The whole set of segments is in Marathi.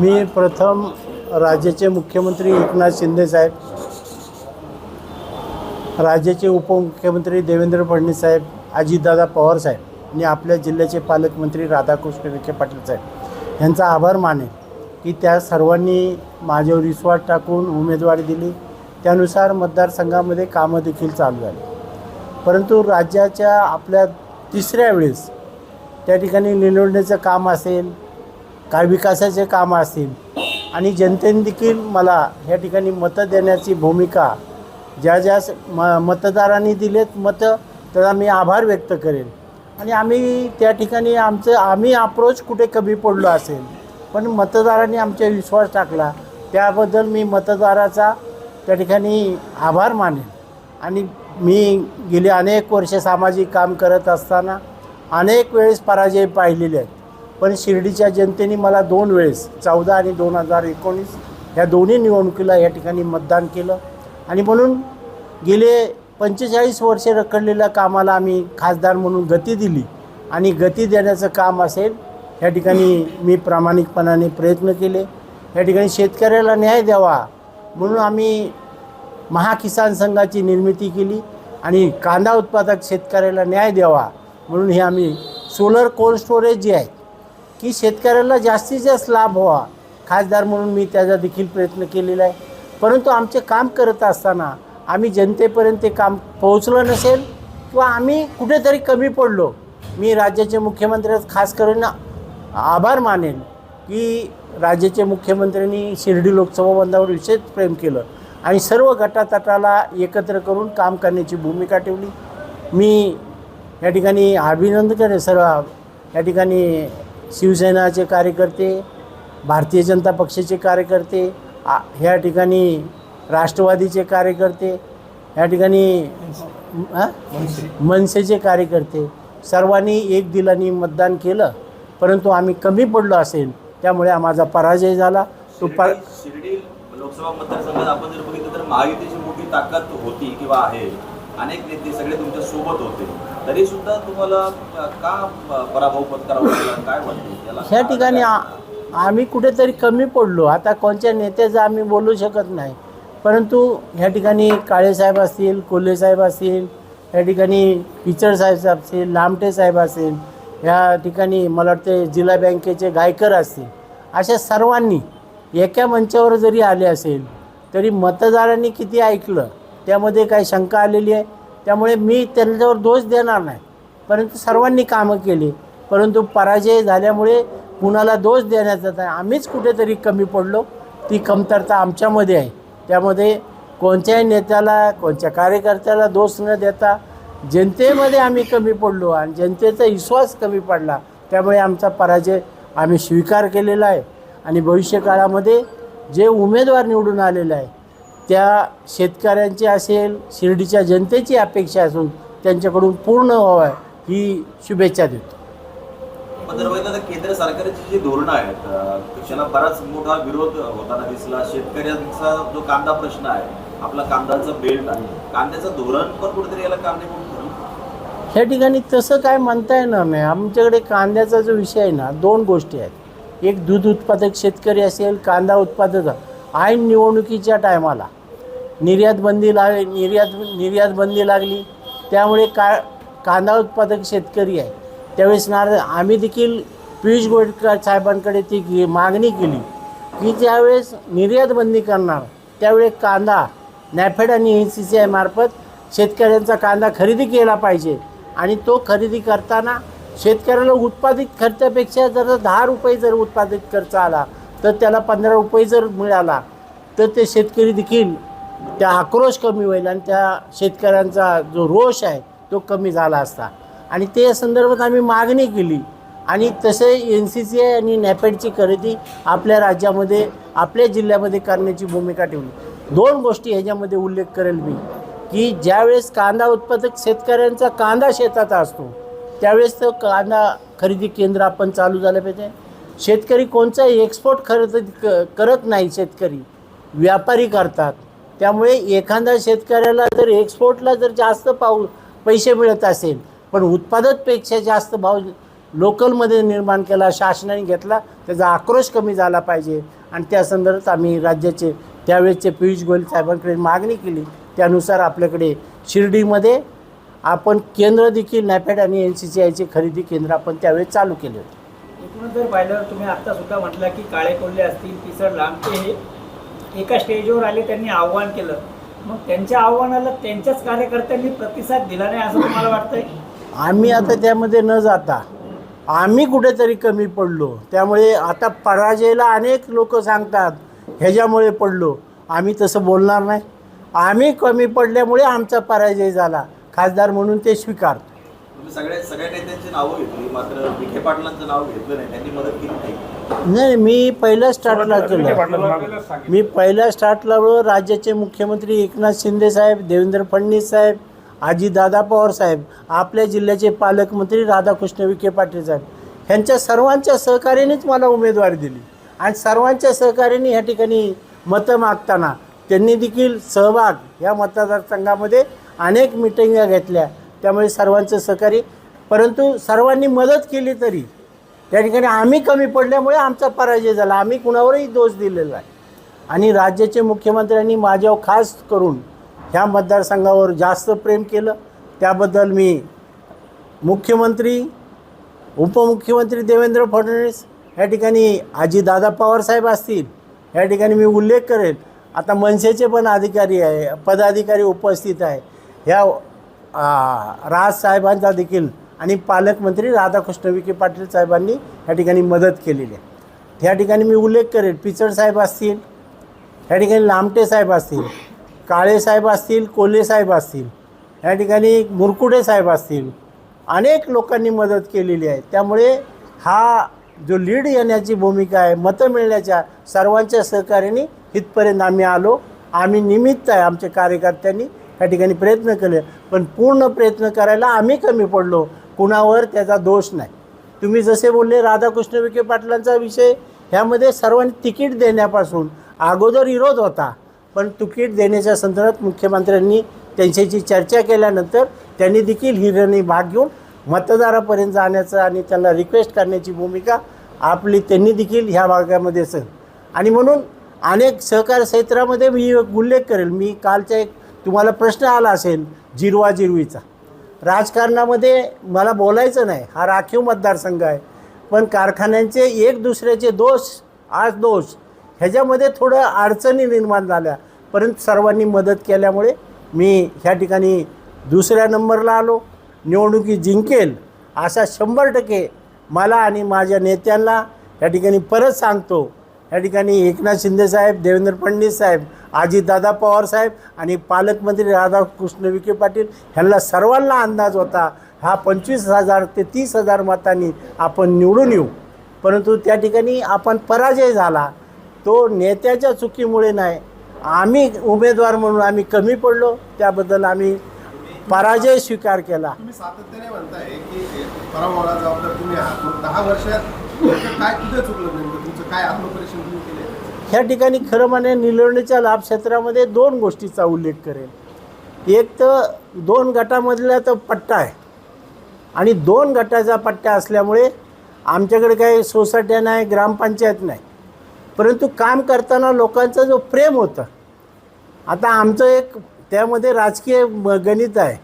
मी प्रथम राज्याचे मुख्यमंत्री एकनाथ शिंदे साहेब राज्याचे उपमुख्यमंत्री देवेंद्र फडणवीस साहेब अजितदादा पवार साहेब आणि आपल्या जिल्ह्याचे पालकमंत्री राधाकृष्ण विखे पाटील साहेब. यांचा आभार माने की त्या सर्वांनी माझ्यावर विश्वास टाकून उमेदवारी दिली. त्यानुसार मतदारसंघामध्ये कामं देखील चालू झाली. परंतु राज्याच्या आपल्या तिसऱ्या वेळेस त्या ठिकाणी निवडण्याचं काम असेल काय विकासाचे कामं असतील. आणि जनतेने देखील मला या ठिकाणी मतं देण्याची भूमिका ज्या ज्या म मतदारांनी दिलेत मतं त्याचा मी आभार व्यक्त करेन. आणि आम्ही त्या ठिकाणी आमचं आम्ही अप्रोच कुठे कमी पडलो असेल पण मतदारांनी आमच्या विश्वास टाकला त्याबद्दल मी मतदाराचा त्या ठिकाणी आभार मानेन. आणि मी गेली अनेक वर्ष सामाजिक काम करत असताना अनेक वेळेस पराजय पाहिलेले आहेत. पण शिर्डीच्या जनतेने मला दोन वेळेस चौदा आणि दोन हजार एकोणीस ह्या दोन्ही निवडणुकीला या ठिकाणी मतदान केलं. आणि म्हणून गेले पंचेचाळीस वर्षे रखडलेल्या कामाला आम्ही खासदार म्हणून गती दिली. आणि गती देण्याचं काम असेल या ठिकाणी मी प्रामाणिकपणाने प्रयत्न केले. या ठिकाणी शेतकऱ्याला न्याय द्यावा म्हणून आम्ही महाकिसान संघाची निर्मिती केली आणि कांदा उत्पादक शेतकऱ्याला न्याय द्यावा म्हणून हे आम्ही सोलर कोल्ड स्टोरेज जे आहे की शेतकऱ्याला जास्तीत जास्त लाभ व्हावा. खासदार म्हणून मी त्याचा देखील प्रयत्न केलेला आहे. परंतु आमचे काम करत असताना आम्ही जनतेपर्यंत ते काम पोहोचलं नसेल किंवा आम्ही कुठेतरी कमी पडलो मी राज्याचे मुख्यमंत्र्यात खास करून आभार मानेन की राज्याचे मुख्यमंत्र्यांनी शिर्डी लोकसभा बंधावर विशेष प्रेम केलं आणि सर्व गटातटाला एकत्र करून काम करण्याची भूमिका ठेवली. मी या ठिकाणी अभिनंदन करेन सर्व या ठिकाणी शिवसेनाचे कार्यकर्ते भारतीय जनता पक्षाचे कार्यकर्ते आ- ह्या ठिकाणी राष्ट्रवादीचे कार्यकर्ते ह्या ठिकाणी मनसेचे कार्यकर्ते. सर्वांनी एक दिलाने मतदान केलं परंतु आम्ही कमी पडलो असेल त्यामुळे माझा पराजय झाला. तो पर शिर्डी लोकसभा मतदारसंघात आपण जर बघितलं तर महायुतीची मोठी ताकद होती किंवा आहे. अनेक नेते सगळे तुमच्यासोबत होते. तरी सुद्धा तुम्हाला का पराभव पत्करावा? काय वाटते ह्या ठिकाणी आम्ही कुठेतरी कमी पडलो. आता कोणत्या नेत्याचं आम्ही बोलू शकत नाही. परंतु ह्या ठिकाणी काळेसाहेब असतील कोल्हे साहेब असतील या ठिकाणी पिचड साहेब असतील लामटे साहेब असतील ह्या ठिकाणी मला वाटते जिल्हा बँकेचे गायकर असतील अशा सर्वांनी एका मंचावर जरी आले असेल तरी मतदारांनी किती ऐकलं त्यामध्ये काही शंका आलेली आहे? त्यामुळे मी त्यांच्यावर दोष देणार नाही. परंतु सर्वांनी कामं केली. परंतु पराजय झाल्यामुळे कुणाला दोष देण्याचा नाही. आम्हीच कुठेतरी कमी पडलो. ती कमतरता आमच्यामध्ये आहे. त्यामध्ये कोणत्याही नेत्याला कोणत्या कार्यकर्त्याला दोष न देता जनतेमध्ये आम्ही कमी पडलो आणि जनतेचा विश्वास कमी पडला. त्यामुळे आमचा पराजय आम्ही स्वीकार केलेला आहे. आणि भविष्यकाळामध्ये जे उमेदवार निवडून आलेले आहे त्या शेतकऱ्यांची असेल शिर्डीच्या जनतेची अपेक्षा असून त्यांच्याकडून पूर्ण व्हावं ही शुभेच्छा देतो. केंद्र सरकारची जी धोरणं आहेत त्याला बराच मोठा विरोध होताना दिसला. शेतकऱ्यांचा जो कांदा प्रश्न आहे आपला कांद्याचं बेल्ट आहे. कांद्याचं धोरण पण कुठेतरी याला ह्या ठिकाणी तसं काय म्हणता येणार नाही आमच्याकडे कांद्याचा जो विषय आहे ना दोन गोष्टी आहेत. एक दूध उत्पादक शेतकरी असेल कांदा उत्पादक. ऐन निवडणुकीच्या टायमाला निर्यात बंदी लाग निर्यात निर्यात बंदी लागली. त्यामुळे का कांदा उत्पादक शेतकरी आहे. त्यावेळेस ना आम्ही देखील पियुष गोयटकर साहेबांकडे ती मागणी केली की ज्यावेळेस निर्यात बंदी करणार त्यावेळी कांदा नॅफेड आणि एन सी सी आय मार्फत शेतकऱ्यांचा कांदा खरेदी केला पाहिजे आणि तो खरेदी करताना शेतकऱ्याला उत्पादित खर्चापेक्षा जर दहा रुपये जर उत्पादित खर्च आला तर त्याला पंधरा रुपये जर मिळाला तर ते शेतकरी देखील त्या आक्रोश कमी होईल आणि त्या शेतकऱ्यांचा जो रोष आहे तो कमी झाला असता. आणि ते संदर्भात आम्ही मागणी केली. आणि तसे एन सी सी आय आणि नॅपेडची खरेदी आपल्या राज्यामध्ये आपल्या जिल्ह्यामध्ये करण्याची भूमिका ठेवली. दोन गोष्टी ह्याच्यामध्ये उल्लेख करेल मी की ज्यावेळेस कांदा उत्पादक शेतकऱ्यांचा कांदा शेतात असतो त्यावेळेस तो कांदा खरेदी केंद्र आपण चालू झालं पाहिजे. शेतकरी कोणताही एक्सपोर्ट खरेदी क करत नाही शेतकरी. व्यापारी करतात. त्यामुळे एखाद्या शेतकऱ्याला जर एक्सपोर्टला जर जास्त पाऊ पैसे मिळत असेल पण उत्पादकपेक्षा जास्त भाव लोकलमध्ये निर्माण केला शासनाने घेतला त्याचा आक्रोश कमी झाला पाहिजे. आणि त्या संदर्भात आम्ही राज्याचे त्यावेळेचे पियुष गोयल साहेबांकडे मागणी केली. त्यानुसार आपल्याकडे शिर्डीमध्ये आपण केंद्र देखील नॅपॅड आणि एन सी सी आयचे खरेदी केंद्र आपण त्यावेळेस चालू केले होते. एकूणच जर पाहिलं तुम्ही आत्ता सुद्धा म्हटलं की काळे कोल्हे असतील पिसड लांबते हे एका स्टेजवर आले त्यांनी आव्हान केलं. मग त्यांच्या आव्हानाला त्यांच्याच कार्यकर्त्यांनी प्रतिसाद दिला नाही असं तुम्हाला वाटतंय? आम्ही आता त्यामध्ये न जाता आम्ही कुठेतरी कमी पडलो. त्यामुळे आता पराजयला अनेक लोक सांगतात ह्याच्यामुळे पडलो. आम्ही तसं बोलणार नाही. आम्ही कमी पडल्यामुळे आमचा पराजय झाला. खासदार म्हणून ते स्वीकारतो. तुम्ही सगळ्या सगळ्या नेत्यांची नावं घेतली मात्र विखे पाटलांचं नाव घेतलं नाही त्यांनी मदत केली नाही. नाही मी पहिल्या स्टार्टला केलं. मी पहिल्या स्टार्टला राज्याचे मुख्यमंत्री एकनाथ शिंदे साहेब देवेंद्र फडणवीस साहेब आजीदादा पवार साहेब आपल्या जिल्ह्याचे पालकमंत्री राधाकृष्ण विखे पाटील साहेब ह्यांच्या सर्वांच्या सहकार्यानेच मला उमेदवारी दिली. आणि सर्वांच्या सहकार्याने ह्या ठिकाणी मतं मागताना त्यांनी देखील सहभाग या मतदारसंघामध्ये अनेक मिटिंगा घेतल्या. त्यामुळे सर्वांचं सहकार्य. परंतु सर्वांनी मदत केली तरी त्या ठिकाणी आम्ही कमी पडल्यामुळे आमचा पराजय झाला. आम्ही कुणावरही दोष दिलेला आहे आणि राज्याचे मुख्यमंत्र्यांनी माझ्यावर खास करून ह्या मतदारसंघावर जास्त प्रेम केलं. त्याबद्दल मी मुख्यमंत्री उपमुख्यमंत्री देवेंद्र फडणवीस या ठिकाणी आजी दादा पवारसाहेब असतील या ठिकाणी मी उल्लेख करेन आता मनसेचे पण अधिकारी आहे पदाधिकारी उपस्थित आहे. ह्या राज साहेबांचा देखील आणि पालकमंत्री राधाकृष्ण विखे पाटील साहेबांनी या ठिकाणी मदत केलेली आहे. या ठिकाणी मी उल्लेख करेन पिचड साहेब असतील या ठिकाणी लामटे साहेब असतील काळे साहेब असतील कोल्हे साहेब असतील या ठिकाणी मुरकुडे साहेब असतील अनेक लोकांनी मदत केलेली आहे. त्यामुळे हा जो लीड येण्याची भूमिका आहे मतं मिळण्याच्या सर्वांच्या सहकार्याने इथपर्यंत आम्ही आलो. आम्ही निमित्त आहे आमच्या कार्यकर्त्यांनी या ठिकाणी प्रयत्न केले पण पूर्ण प्रयत्न करायला आम्ही कमी पडलो. कुणावर त्याचा दोष नाही. तुम्ही जसे बोलले राधाकृष्ण विखे पाटलांचा विषय ह्यामध्ये सर्वांनी तिकीट देण्यापासून अगोदर विरोध होता. पण तिकीट देण्याच्या संदर्भात मुख्यमंत्र्यांनी त्यांच्याशी चर्चा केल्यानंतर त्यांनी देखील हिरणी भाग घेऊन मतदारापर्यंत जाण्याचं आणि त्यांना रिक्वेस्ट करण्याची भूमिका आपली त्यांनी देखील ह्या भागामध्ये असेल. आणि म्हणून अनेक सहकार क्षेत्रामध्ये मी उल्लेख करेल. मी कालच्या एक तुम्हाला प्रश्न आला असेल जिरवा जिरवीचा. राजकारणामध्ये मला बोलायचं नाही हा राखीव मतदारसंघ आहे. पण कारखान्यांचे एक दुसऱ्याचे दोष आज दोष ह्याच्यामध्ये थोडं अडचणी निर्माण झाल्या. परंतु सर्वांनी मदत केल्यामुळे मी ह्या ठिकाणी दुसऱ्या नंबरला आलो. निवडणुकी जिंकेल असा शंभर टक्के मला आणि माझ्या नेत्यांना या ठिकाणी परत सांगतो. या ठिकाणी एकनाथ शिंदे साहेब देवेंद्र फडणवीस साहेब आजीदादा पवार साहेब आणि पालकमंत्री राधाकृष्ण विखे पाटील ह्यांना सर्वांना अंदाज होता हा पंचवीस हजार ते तीस हजार मतांनी आपण निवडून येऊ. परंतु त्या ठिकाणी आपण पराजय झाला. तो नेत्याच्या चुकीमुळे नाही. आम्ही उमेदवार म्हणून आम्ही कमी पडलो त्याबद्दल आम्ही पराजय स्वीकार केला. सातत्याने म्हणताय की तुम्ही दहा वर्षात काय कुठे चुकलं काय आत्मपरीक्षण तुम्ही केले ह्या ठिकाणी खरं म्हणे निलवणीच्या लाभ क्षेत्रामध्ये दोन गोष्टीचा उल्लेख करेल एक तर दोन गटामधला तर पट्टा आहे. आणि दोन गटाचा पट्टा असल्यामुळे आमच्याकडे काही सोसायट्या नाही ग्रामपंचायत नाही. परंतु काम करताना लोकांचा जो प्रेम होतं. आता आमचं एक त्यामध्ये राजकीय म- गणित आहे.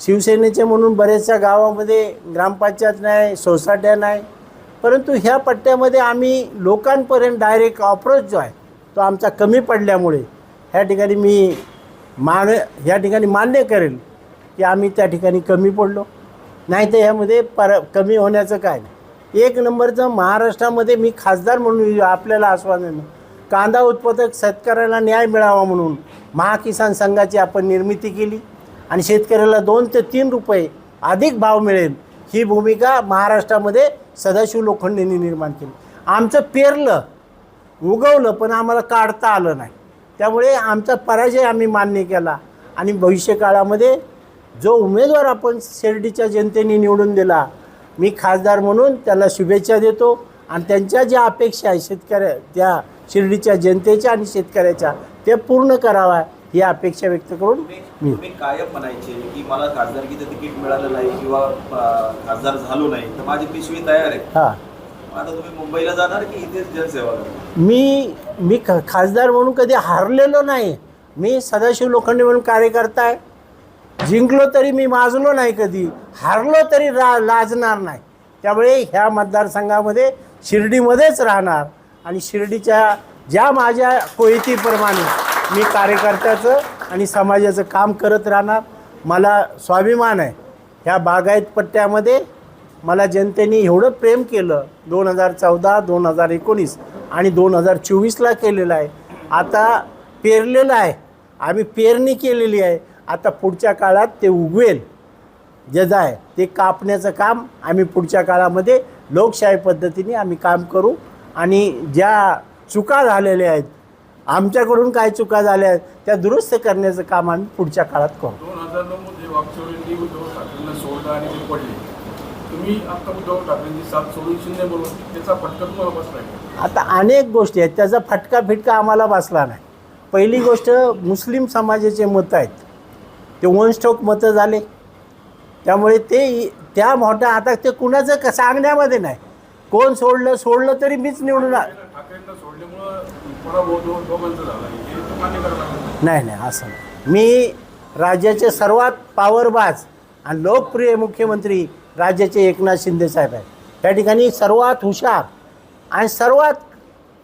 शिवसेनेचे म्हणून बऱ्याचशा गावामध्ये ग्रामपंचायत नाही सोसायट्या नाही. परंतु ह्या पट्ट्यामध्ये आम्ही लोकांपर्यंत डायरेक्ट अप्रोच जो आहे तो आमचा कमी पडल्यामुळे ह्या ठिकाणी मी मान ह्या ठिकाणी मान्य करेल की आम्ही त्या ठिकाणी कमी पडलो. नाही तर ह्यामध्ये पर कमी होण्याचं काय नाही. एक नंबरचं महाराष्ट्रामध्ये मी खासदार म्हणून आपल्याला आश्वासन कांदा उत्पादक शेतकऱ्याला न्याय मिळावा म्हणून महाकिसान संघाची आपण निर्मिती केली आणि शेतकऱ्याला दोन ते तीन रुपये अधिक भाव मिळेल ही भूमिका महाराष्ट्रामध्ये सदाशिव लोखंडेंनी निर्माण केली. आमचं पेरलं उगवलं पण आम्हाला काढता आलं नाही. त्यामुळे आमचा पराजय आम्ही मान्य केला. आणि भविष्यकाळामध्ये जो उमेदवार आपण शिर्डीच्या जनतेने निवडून दिला मी खासदार म्हणून त्याला शुभेच्छा देतो. आणि त्यांच्या ज्या अपेक्षा आहे शेतकऱ्या त्या शिर्डीच्या जनतेच्या आणि शेतकऱ्याच्या ते पूर्ण कराव्या ही अपेक्षा व्यक्त करून मी तुम्ही कायम म्हणायचे की मला खासदारकीचं तिकीट मिळालं नाही किंवा अं, खासदार झालो नाही तर माझी पिशवी तयार आहे. हां. आता तुम्ही मुंबईला जाणार की इथेच जनसेवा करणार? मी मी ख खासदार म्हणून कधी हारलेलो नाही. मी सदाशिव लोखंडे म्हणून कार्यकर्ता आहे. जिंकलो तरी मी माजलो नाही कधी. हारलो तरी रा लाजणार नाही. त्यामुळे ह्या मतदारसंघामध्ये शिर्डीमध्येच राहणार आणि शिर्डीच्या ज्या माझ्या कोयतीप्रमाणे मी कार्यकर्त्याचं आणि समाजाचं काम करत राहणार. मला स्वाभिमान आहे. ह्या बागायत पट्ट्यामध्ये मला जनतेने एवढं प्रेम केलं दोन हजार चौदा दोन हजार एकोणीस आणि दोन हजार चोवीसला केलेलं आहे. आता पेरलेलं आहे. आम्ही पेरणी केलेली आहे. आता पुढच्या काळात ते उगवेल. जे आहे ते कापण्याचं काम आम्ही पुढच्या काळामध्ये लोकशाही पद्धतीने आम्ही काम करू. आणि ज्या चुका झालेल्या आहेत आमच्याकडून काय चुका झाल्या आहेत त्या दुरुस्त करण्याचं काम आम्ही पुढच्या काळात करू. दोन हजार नऊ मध्ये वाकचौरींनी उद्धव ठाकरेंना सोडलं आणि ते पडले. तुम्ही आता उद्धव ठाकरेंची साथ सोडून बोलून त्याचा फटका तुम्हाला बसलाय का? आता अनेक गोष्टी आहेत त्याचा फटका फिटका आम्हाला बसला नाही. पहिली गोष्ट मुस्लिम समाजाचे मतं आहेत. ते वनस्टॉक मतं झाले. त्यामुळे ते त्या मोठ्या आता ते कुणाचं क सांगण्यामध्ये नाही. कोण सोडलं सोडलं तरी मीच निवडून आ- ठाकरेंना सोडल्यामुळं नाही नाही असं नाही. मी राज्याचे सर्वात पावरबाज आणि लोकप्रिय मुख्यमंत्री राज्याचे एकनाथ शिंदे साहेब आहेत. त्या ठिकाणी सर्वात हुशार आणि सर्वात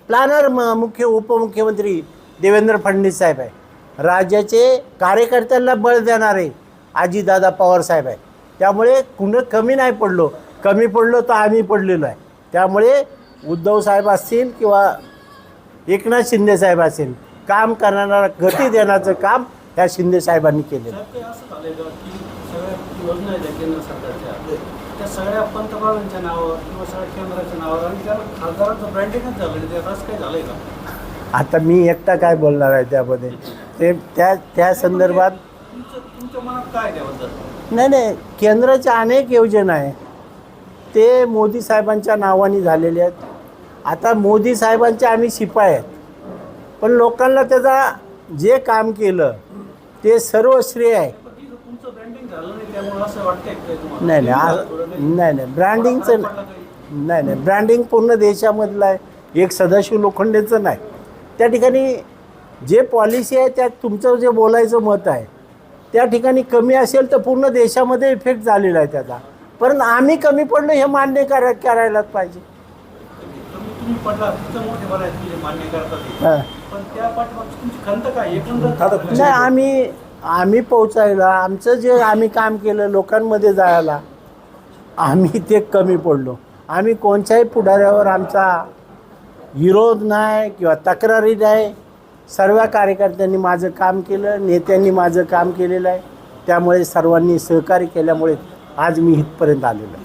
प्लॅनर म मुख्य उपमुख्यमंत्री देवेंद्र फडणवीस साहेब आहे राज्याचे कार्यकर्त्यांना बळ देणारे आजीदादा पवार साहेब आहे त्यामुळे कुणं कमी नाही पडलो. कमी पडलो तर आम्ही पडलेलो आहे. त्यामुळे उद्धव साहेब असतील किंवा एकनाथ शिंदे साहेब असेल काम करणारा गती देण्याचं काम ह्या शिंदे साहेबांनी केलेलं त्या त्या त्या आता मी एकटा काय बोलणार आहे त्यामध्ये? ते त्या त्या संदर्भात नाही नाही. केंद्राच्या अनेक योजना आहे ते मोदी साहेबांच्या नावाने झालेले आहेत. आता मोदी साहेबांचे आम्ही शिपाय आहेत. पण लोकांना त्याचा जे काम केलं ते सर्व श्रेय आहे. नाही नाही नाही आ- नाही नाही ब्रँडिंगचं नाही. नाही ब्रँडिंग पूर्ण देशामधलं आहे. एक सदाशिव लोखंडेचं नाही. त्या ठिकाणी जे पॉलिसी आहे त्यात तुमचं जे बोलायचं मत आहे त्या ठिकाणी कमी असेल तर पूर्ण देशामध्ये इफेक्ट झालेला आहे त्याचा. पण आम्ही कमी पडलो हे मान्य करा करायलाच पाहिजे. तुम्ही तुम्ही पडला तिथं मोठे बरं आहेत की मान्य करतात ते. पण त्या पाठीमागची तुमची खंत काय? एकंदर नाही आम्ही आम्ही पोचायला आमचं जे आम्ही काम केलं लोकांमध्ये जायला आम्ही ते कमी पडलो. आम्ही कोणत्याही पुढाऱ्यावर आमचा विरोध नाही किंवा तक्रारी नाही. सर्व कार्यकर्त्यांनी माझं काम केलं नेत्यांनी माझं काम केलेलं आहे. त्यामुळे सर्वांनी सहकार्य केल्यामुळे आज मी इथपर्यंत आलेलो आहे.